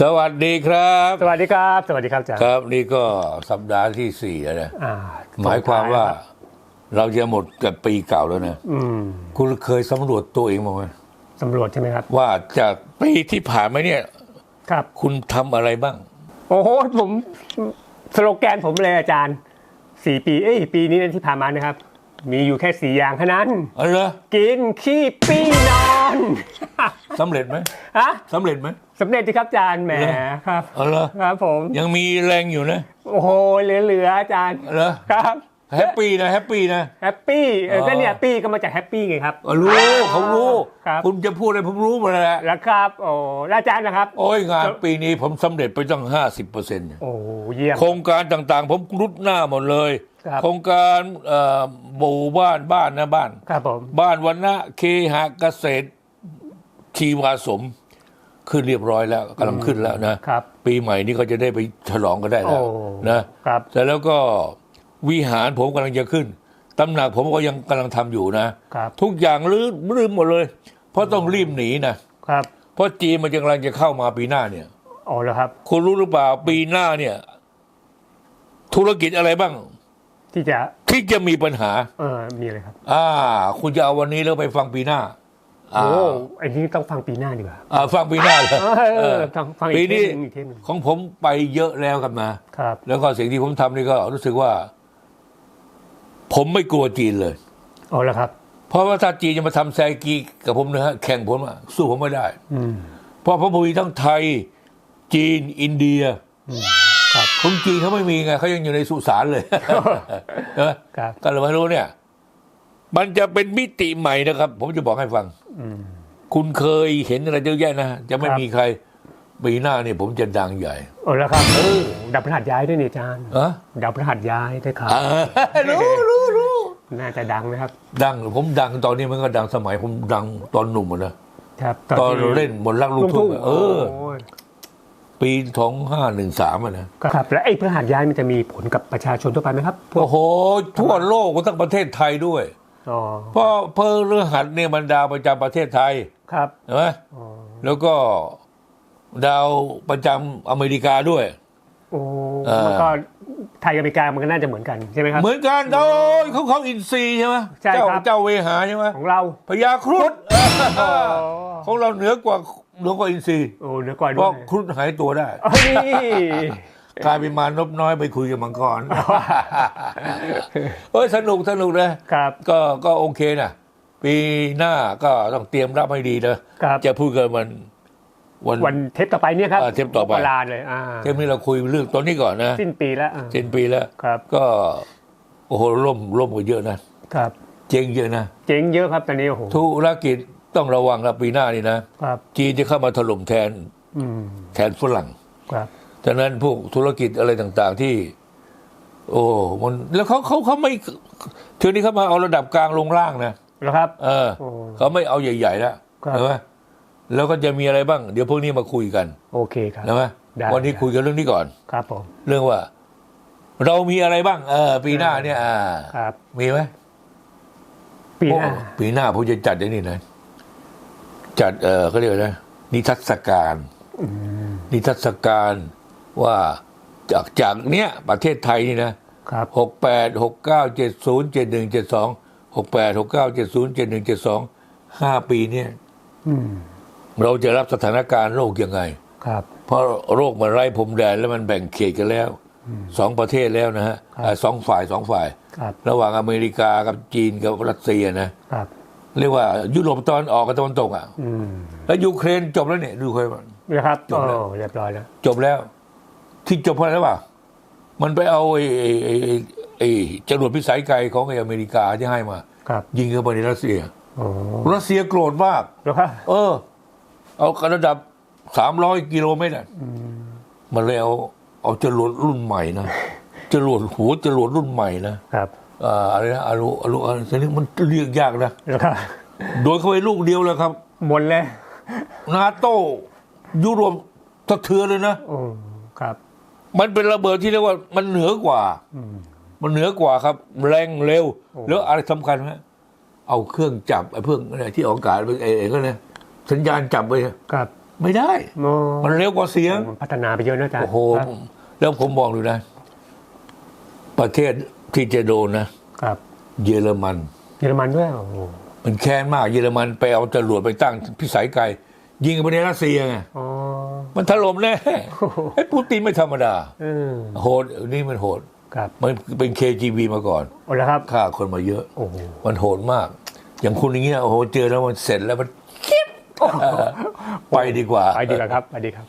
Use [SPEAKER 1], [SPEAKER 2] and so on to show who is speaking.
[SPEAKER 1] สวัสดีครับ
[SPEAKER 2] สวัสดีครับ สวัสดีครับอาจารย์
[SPEAKER 1] ครับนี่ก็สัปดาห์ที่สี่แล้วนะ
[SPEAKER 2] อ่า
[SPEAKER 1] หมายความว่า เราจะหมดกับปีเก่าแล้วนะ
[SPEAKER 2] อืม
[SPEAKER 1] คุณเคยสำรวจตัวเองบ้างไหม
[SPEAKER 2] สำรวจใช่ไหมครับ
[SPEAKER 1] ว่าจากปีที่ผ่านมาเนี่ย
[SPEAKER 2] ครับ
[SPEAKER 1] คุณทำอะไรบ้าง
[SPEAKER 2] โอ้โหผมสโลแกนผมเลยอาจารย์สี่ปี เอ้ยปีนี้ที่ผ่านมานะครับ มีอยู่แค่สี่อย่างเท่านั้น
[SPEAKER 1] เออเหรอ
[SPEAKER 2] กินขี้ปี้นอน
[SPEAKER 1] สำเร็จไหม
[SPEAKER 2] ฮะ
[SPEAKER 1] สำเร็จไหม
[SPEAKER 2] สำเร็จที่ครับอาจารย์แหม
[SPEAKER 1] เหรอ
[SPEAKER 2] ครับ
[SPEAKER 1] เออเหรอ
[SPEAKER 2] ครับผม
[SPEAKER 1] ยังมีแรงอยู่นะ
[SPEAKER 2] โอ้โหเหลือๆอาจารย์
[SPEAKER 1] เหรอ
[SPEAKER 2] ครับ
[SPEAKER 1] แฮปปี้นะแฮปปี้นะ
[SPEAKER 2] แฮปปี้เออ
[SPEAKER 1] อ๋อ
[SPEAKER 2] ก็เนี่ยปี้ก็มาจากแฮปปี้ไงครับ
[SPEAKER 1] เออรู้เขารู้
[SPEAKER 2] ครับ
[SPEAKER 1] คุณจะพูดอะไรผมรู้หมดแล้ว
[SPEAKER 2] แล้วครับโอ้แล้วอาจารย์นะครับ
[SPEAKER 1] โอ้ยงานปีนี้ผมสำเร็จไปตั้งห้าสิบเปอร์เซ็นต์
[SPEAKER 2] โอ้เยี่ยม
[SPEAKER 1] โครงการต่างๆ ผมรุดหน้าหมดเลย
[SPEAKER 2] ครับ
[SPEAKER 1] โครงการเอ่อหมู่บ้านบ้านนะบ้าน
[SPEAKER 2] ครับผม
[SPEAKER 1] บ้านวันนะเคหะเกษตร ชีวาสมขึ้นเรียบร้อยแล้วกำลังขึ้นแล้วนะครับ ปีใหม่นี้ก็จะได้ไปฉลองกันได้แล้ว
[SPEAKER 2] โอ้
[SPEAKER 1] นะครับแต่แล้วก็วิหารผมกำลังจะขึ้นตำหนักผมก็ยังกำลังทำอยู่นะ
[SPEAKER 2] ครับ
[SPEAKER 1] ทุกอย่างลืมลืมหมดเลย เพราะต้องรีบหนีนะครับ เพราะจีนมันกำลังจะเข้ามาปีหน้าเนี่ย
[SPEAKER 2] โอ้แล้วครับ
[SPEAKER 1] คุณรู้หรือเปล่าปีหน้าเนี่ย ธุรกิจอะไรบ้าง
[SPEAKER 2] ที่จะ
[SPEAKER 1] ที่จะมีปัญหา
[SPEAKER 2] เออมีอะไรครับ
[SPEAKER 1] อ่า คุณจะเอาวันนี้แล้วไปฟังปีหน้าอ่า
[SPEAKER 2] โอ้ไอ้นี่ต้องฟังปีหน้าดีกว่า
[SPEAKER 1] อ่าฟังปีหน้าเลย
[SPEAKER 2] เอ
[SPEAKER 1] เอ
[SPEAKER 2] อ
[SPEAKER 1] อ
[SPEAKER 2] ต้องฟังอี
[SPEAKER 1] ปี
[SPEAKER 2] กเท
[SPEAKER 1] นี้
[SPEAKER 2] ปหนึงอีกเทปหนึง
[SPEAKER 1] ของผมไปเยอะแล้วครับนะ
[SPEAKER 2] ครับ
[SPEAKER 1] แล้วก็สิ่งที่ผมทำนี่ก็รู้สึกว่า ผมไม่กลัวจีนเลย
[SPEAKER 2] โอ้แล้วครับ
[SPEAKER 1] เพราะว่าถ้าจีนจะมาทำแซกีกับผมนะฮะแข่งผมอะสู้ผมไม่ได้
[SPEAKER 2] อืม
[SPEAKER 1] เพราะผมมีทั้งไทย จีนอินเดีย
[SPEAKER 2] ครับ
[SPEAKER 1] คนจีนเขาไม่มีไงเขายังอยู่ในสุสานเลยเออ
[SPEAKER 2] ครับ
[SPEAKER 1] ก็เลยไม่รู้เนี่ย มันจะเป็นมิติใหม่นะครับ ผมจะบอกให้ฟัง
[SPEAKER 2] อืม
[SPEAKER 1] คุณเคยเห็นอะไรเยอะแยะนะจะไม่
[SPEAKER 2] ครับ
[SPEAKER 1] มีใครปีหน้าเนี่ยผมจะดังใหญ่
[SPEAKER 2] โอ้แล้วครับเออดับพฤหัสย้ายด้วยนี่อาจารย์
[SPEAKER 1] อะ
[SPEAKER 2] ดับพฤหัสย้ายได้ครับ
[SPEAKER 1] อ่ารู้รู้รู้
[SPEAKER 2] น่าจะดังนะครับ
[SPEAKER 1] ดังผมดังตอนนี้มันก็ดังสมัยผมดังตอนหนุ่มอะนะครับ ตอนเราเล่นบนรักลู
[SPEAKER 2] ลู
[SPEAKER 1] ก
[SPEAKER 2] ก
[SPEAKER 1] ทุ่
[SPEAKER 2] ทุ่
[SPEAKER 1] ง
[SPEAKER 2] ง
[SPEAKER 1] อะเออ
[SPEAKER 2] โย
[SPEAKER 1] ปีสองห้าหนึ่งสามอะนะ
[SPEAKER 2] ครับ แล้วไอ้พฤหัสย้ายมันจะมีผลกับประชาชนทั่วไปไหมครับพวก
[SPEAKER 1] โอ้โหทั่วโลกทั้งประเทศไทยด้วย
[SPEAKER 2] อ๋อ
[SPEAKER 1] เพราะเพอเรื่องหัดเนี่ยมันดาวประจำประเทศไทย
[SPEAKER 2] ครับ
[SPEAKER 1] เห็นไหม
[SPEAKER 2] อ๋อ
[SPEAKER 1] แล้วก็ดาวประจำอเมริกาด้วย
[SPEAKER 2] โอ้
[SPEAKER 1] เออ
[SPEAKER 2] มันก็ไทยกับอเมริกามันก็น่าจะเหมือนกันใช่ไหมครับ
[SPEAKER 1] เหมือนกันโอ้ยเขาเขาอินซีย์ใช่ไหม
[SPEAKER 2] ใช่
[SPEAKER 1] เจ้า
[SPEAKER 2] ครับ
[SPEAKER 1] เจ้าเวหาใช่ไหม
[SPEAKER 2] ของเรา
[SPEAKER 1] พญาครุฑ
[SPEAKER 2] อ๋อ
[SPEAKER 1] ของเราเหนือกว่าเหนือกว่าอินซีย์
[SPEAKER 2] โอ้เดี๋ยวก่อน
[SPEAKER 1] เพ
[SPEAKER 2] ด้ว
[SPEAKER 1] ราะ
[SPEAKER 2] ย
[SPEAKER 1] ครุฑหายตัวได้
[SPEAKER 2] เฮ้ย
[SPEAKER 1] กลายเป็นมานพน้อยไปคุยกับมังกรเอ้ยสนุกสนุกนะครับ ก็ก็โอเคนะปีหน้าก็ต้องเตรียมรับให้ดีนะครับจะพูดกันวันวัน
[SPEAKER 2] วันเทปต่อไปเนี่ยครับ
[SPEAKER 1] เออเทปต่อไป
[SPEAKER 2] เวลาเลยอ่า
[SPEAKER 1] เทปนี้เราคุยเรื่องตอนนี้ก่อนนะ
[SPEAKER 2] สิ้นปีแล้วอ่า
[SPEAKER 1] สิ้นปีแล้ว
[SPEAKER 2] ครับ
[SPEAKER 1] ก็ โอ้โหล่มล่มกันเยอะนะครับ เจ๊งเยอะนะ
[SPEAKER 2] เจ๋งเยอะครับตอนนี้โอ้โห
[SPEAKER 1] ธุรกิจต้องระวังนะปีหน้านี่นะครับจีนจะเข้ามาถล่มแทน
[SPEAKER 2] อืม
[SPEAKER 1] แทนฝรั่ง
[SPEAKER 2] ครับ
[SPEAKER 1] ฉะนั้นพวกธุรกิจอะไรต่าง ๆ ที่ โอ้มันแล้วเขาเขาเขาไม่เทีนี้เขามาเอาระดับกลางลงล่างนะ
[SPEAKER 2] แล้วครับ
[SPEAKER 1] เออ
[SPEAKER 2] โอ้
[SPEAKER 1] เขาไม่เอาใหญ่ๆแล้ว
[SPEAKER 2] ครับ
[SPEAKER 1] ใช่ไหมแล้วก็จะมีอะไรบ้าง เดี๋ยวพวกนี้มาคุยกัน
[SPEAKER 2] โอเคครับ
[SPEAKER 1] ใช่ไหม
[SPEAKER 2] ได้
[SPEAKER 1] วันนี้คุยกันเรื่องนี้ก่อน
[SPEAKER 2] ครับผม
[SPEAKER 1] เรื่องว่า เรามีอะไรบ้าง เออ ปีหน้าเนี่ย อ่า
[SPEAKER 2] ครับ
[SPEAKER 1] มีไหม
[SPEAKER 2] ปีหน้า
[SPEAKER 1] โอ้ปีหน้าผมจะจัดไอ้นี่นะจัดเออเขาเรียกว่านะนิทรรศการ นิทรรศการ ว่าจากจากเนี้ยประเทศไทยนี่นะครับหกแปดหกเก้าเจ็ดศูนย์เจ็ดหนึ่งเจ็ดสองหกแปดหกเก้าเจ็ดศูนย์เจ็ดหนึ่งเจ็ดสองห้าปีเนี่ย
[SPEAKER 2] อืม
[SPEAKER 1] เราจะรับสถานการณ์โรคยังไง
[SPEAKER 2] ครับ
[SPEAKER 1] เพราะโรคมันไร้พรมแดนแล้วมันแบ่งเขตกันแล้วสองประเทศแล้วนะฮะ
[SPEAKER 2] ครับ
[SPEAKER 1] อ่าสองฝ่ายสองฝ่าย
[SPEAKER 2] ครับ
[SPEAKER 1] ระหว่างอเมริกากับจีนกับรัสเซียนะ
[SPEAKER 2] ครับ
[SPEAKER 1] เรียกว่ายุโรปตอนออกกับตะวันตกอะ
[SPEAKER 2] อืม
[SPEAKER 1] แล้วยูเครนจบแล้วเนี่ยดูเคย
[SPEAKER 2] นะครับ
[SPEAKER 1] จบแล้ว
[SPEAKER 2] โอ้เรียบร้อยแล้ว
[SPEAKER 1] จบแล้ว ที่จบเพราะอะไรวะมันไปเอาไอ้ไอ้ไอ้ไอ้ไอ้จรวดพิสัยไกลของไอ้อเมริกาที่ให้มา
[SPEAKER 2] ครับ
[SPEAKER 1] ยิงเข้าไปในรัสเซีย
[SPEAKER 2] โอ้
[SPEAKER 1] รัสเซียโกรธมาก
[SPEAKER 2] แล้วครับ
[SPEAKER 1] เออ เอาระดับสามร้อยกิโลเมตรอะมันเลยเอาเอาจรวดรุ่นใหม่นะจรวดหัวจรวดรุ่นใหม่นะครับอ่าอะไรนะอารุอารุอะไรชนิดมันเรียกยากนะ
[SPEAKER 2] แล้วครับ
[SPEAKER 1] โดนเข้าไปลูกเดียวเลยครับ
[SPEAKER 2] หมดเลย
[SPEAKER 1] นาโต้ยุโรปสะเทือนเลยนะ
[SPEAKER 2] โอ้ครับ
[SPEAKER 1] มันเป็นระเบิดที่เรียกว่า มันเหนือกว่า
[SPEAKER 2] อืม
[SPEAKER 1] มันเหนือกว่าครับ แรงเร็ว
[SPEAKER 2] โอ้
[SPEAKER 1] แล้วอะไรสำคัญไหมเอาเครื่องจับไอ้เพื่องอะไรที่ออกอากาศไปเองก็เนี่ยสัญญาณจับไป
[SPEAKER 2] ครับ
[SPEAKER 1] ไม่ได้
[SPEAKER 2] โอ้
[SPEAKER 1] มันเร็วกว่าเสียง
[SPEAKER 2] มันพัฒนาไปเยอะนะอาจารย์
[SPEAKER 1] โอ้โห
[SPEAKER 2] ครับ
[SPEAKER 1] แล้วผมบอกดูนะ ประเทศที่จะโดนนะ
[SPEAKER 2] ครับ
[SPEAKER 1] เยอรมัน
[SPEAKER 2] เยอรมันด้วยโอ้โห
[SPEAKER 1] มันแค้นมาก เยอรมันไปเอาจรวดไปตั้งพิสัยไกลยิงไปในรัสเซียไง
[SPEAKER 2] อ๋อ
[SPEAKER 1] มันถล่มแน่
[SPEAKER 2] โอ้โห
[SPEAKER 1] ไอ้ปูตินไม่ธรรมดา
[SPEAKER 2] เออ
[SPEAKER 1] โหดนี่มันโหด
[SPEAKER 2] ครับ
[SPEAKER 1] มันเป็น KGB มาก่อน
[SPEAKER 2] โอ้แล้วครับ
[SPEAKER 1] ฆ่าคนมาเยอะ
[SPEAKER 2] โอ้โห
[SPEAKER 1] มันโหดมาก อย่างคุณอย่างเงี้ยโอ้โหเจอแล้วมันเสร็จแล้วมันไปดีกว่า
[SPEAKER 2] ไปดีกว่าครับไปดีครับ